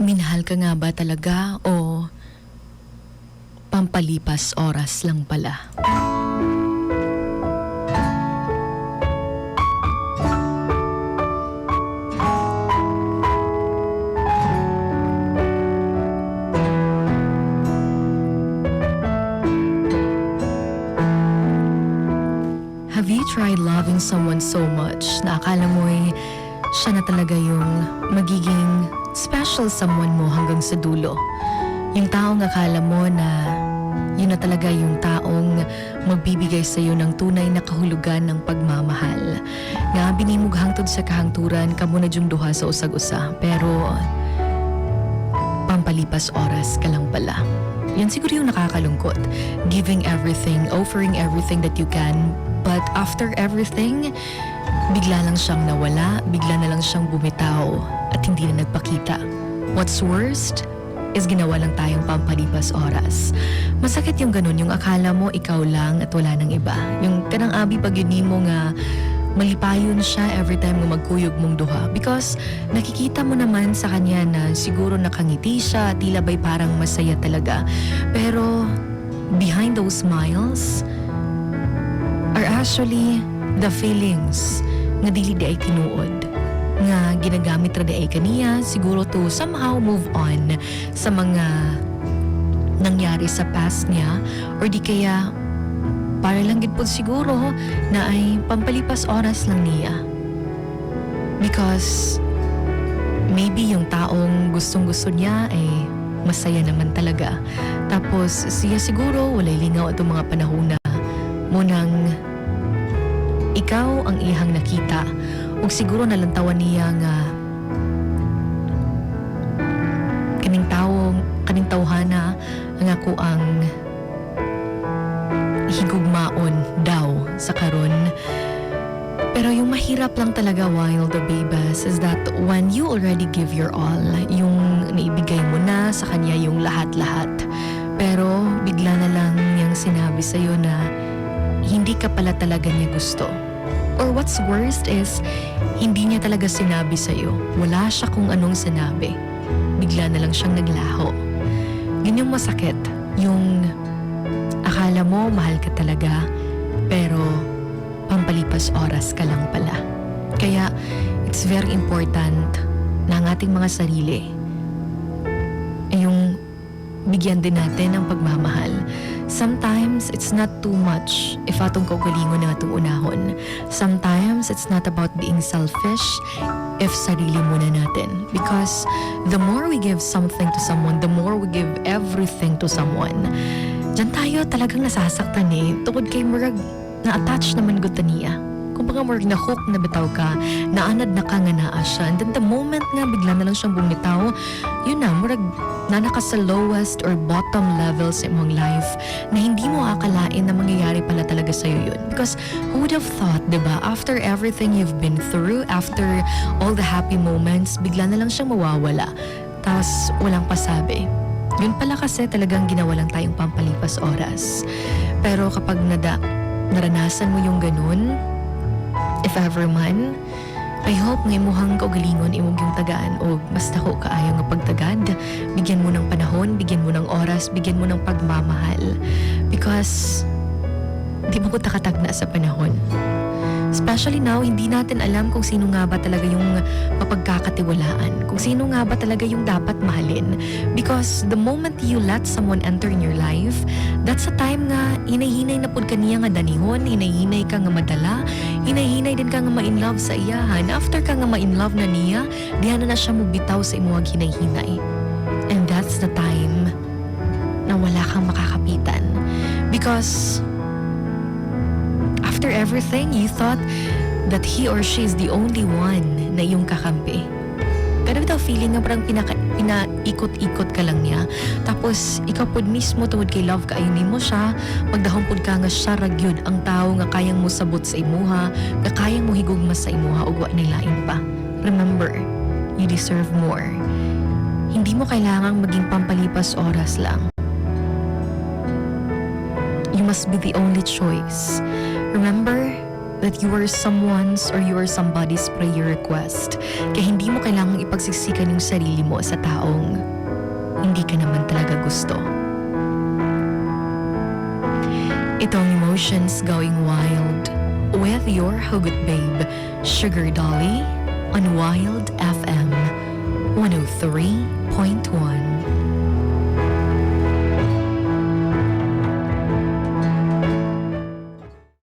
Minahal ka nga ba talaga o pampalipas oras lang pala? Have you tried loving someone so much na akala mo eh, siya na talaga yung magiging special someone mo hanggang sa dulo? Yung taong akala mo na yun na talaga yung taong magbibigay sa iyo ng tunay na kahulugan ng pagmamahal. Nga binimog hangtod sa kahangturan, kamo na yung duha sa usag-usa. Pero pampalipas oras ka lang pala. Yan siguro yung nakakalungkot. Giving everything, offering everything that you can, but after everything, bigla lang siyang nawala, bigla na lang siyang bumitaw at hindi na nagpakita. What's worst is ginawa lang tayong pampalipas oras. Masakit yung ganun, yung akala mo ikaw lang at wala nang iba. Yung kanang abi pag yun mo nga malipayon siya every time mo magkuyog mong duha because nakikita mo naman sa kanya na siguro nakangiti siya, tila ba'y parang masaya talaga. Pero behind those smiles are actually the feelings nga dili di tinuod nga ginagamit ra ay kaniya siguro to somehow move on sa mga nangyari sa past niya or di kaya para lang gid po siguro na ay pampalipas oras lang niya. Because maybe yung taong gustong gusto niya ay masaya naman talaga. Tapos siya siguro walay lingaw itong mga panahon na munang ikaw ang ihang nakita o siguro nalantawan niya nga kaning taong kaning tawhana ang ako ang higugmaon daw sa karon pero yung mahirap lang talaga while the babas is that when you already give your all, yung naibigay mo na sa kanya yung lahat-lahat. Pero bigla na lang niyang sinabi sa'yo na hindi ka pala talaga niya gusto. Or what's worst is, hindi niya talaga sinabi sa'yo. Wala siya kung anong sinabi. Bigla na lang siyang naglaho. Yun yung masakit. Yung akala mo mahal ka talaga, pero pampalipas oras ka lang pala. Kaya it's very important na ang ating mga sarili ay yung bigyan din natin ng pagmamahal. Sometimes, it's not too much if atong kaugalingon ng atong unahon. Sometimes, it's not about being selfish if sarili muna natin. Because the more we give something to someone, the more we give everything to someone. Diyan tayo talagang nasasaktan eh. Tukod kay Murag, na-attach naman gud ta niya. Kung baga Murag na hook na bitaw ka, naanad na ka nga naa siya. And then the moment nga bigla na lang siyang bumitaw, yun na, Murag na naka sa lowest or bottom level sa imong life na hindi mo akalain na mangyayari pala talaga sa'yo yun. Because who would have thought, di ba, after everything you've been through, after all the happy moments, bigla na lang siyang mawawala. Tapos walang pasabi. Yun pala kasi talagang ginawa lang tayong pampalipas oras. Pero kapag nada, naranasan mo yung ganun, if ever man, I hope ngay muhang kaugalingon imong yung tagaan o mas dako kaayo nga pagtagad. Bigyan mo ng panahon, bigyan mo ng oras, bigyan mo ng pagmamahal. Because di mo ko takatagna sa panahon. Especially now, hindi natin alam kung sino nga ba talaga yung mapagkakatiwalaan. Kung sino nga ba talaga yung dapat mahalin. Because the moment you let someone enter in your life, that's a time nga hinay-hinay na pud kaniya nga danihon, hinay-hinay ka nga madala, hinay-hinay din ka nga ma-in love sa iyahan. After ka nga ma-in love na niya, diyan na na siya mubitaw sa imuhag hinay-hinay. And that's the time na wala kang makakapitan. Because after everything, you thought that he or she is the only one na iyong kakampi. Kada bitaw feeling nga parang pinaka, pinaikot-ikot ka lang niya. Tapos, ikaw pod mismo tungod kay love ka, ayun mo siya, magdahon pod ka nga siya ragyod ang tao nga kayang mo sabot sa imuha, nga kayang mo higugma sa imuha, ug wa nilain pa. Remember, you deserve more. Hindi mo kailangang maging pampalipas oras lang. You must be the only choice. Remember, that you are someone's or you are somebody's prayer request. Kaya hindi mo kailangang ipagsiksikan yung sarili mo sa taong hindi ka naman talaga gusto. Itong emotions going wild with your hugot babe, Sugar Dolly, on Wild FM 103.1.